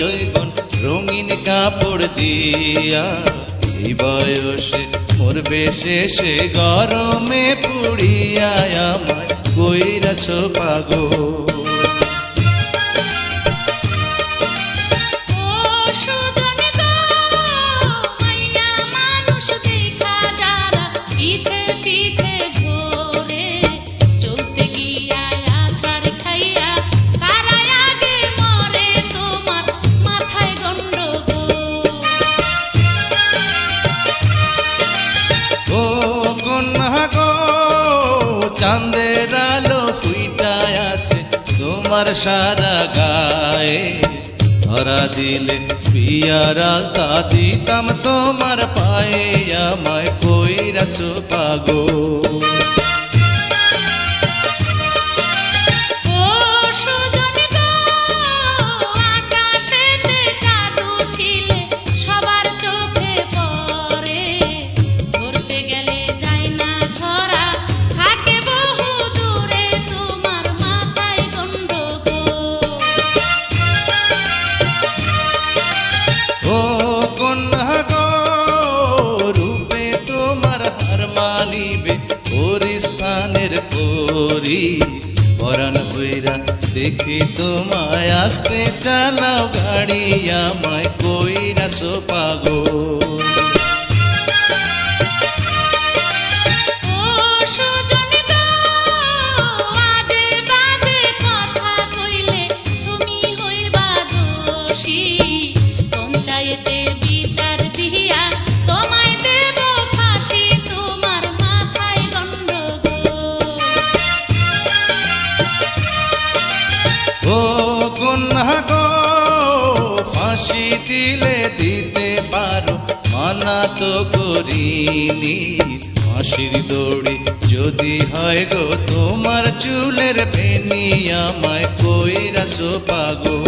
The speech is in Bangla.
জৈগন রঙিন কাপড় দিয়া। এই বয়সে মরবে শেষে গরমে পুড়িয়া আমায় কইরাছ পাগল। তোমার সারা গায়ে ধরা দিলে পিয়ারা তা দিতাম তোমার পায়ে। আমায় কইরাছো পাগো পরিস্থানের পরি। পরাণ বইরা দেখি তোমায় আসতে চালাও গাড়ি আমায় কইরা সোপাগো ও সুজন ফাঁসি দিলে দিতে পারো, মানা তো করিনি। ফাঁসির দৌড়ে যদি হয় গো, তোমার চুলের বেনি আমায় কইরা সোপাগো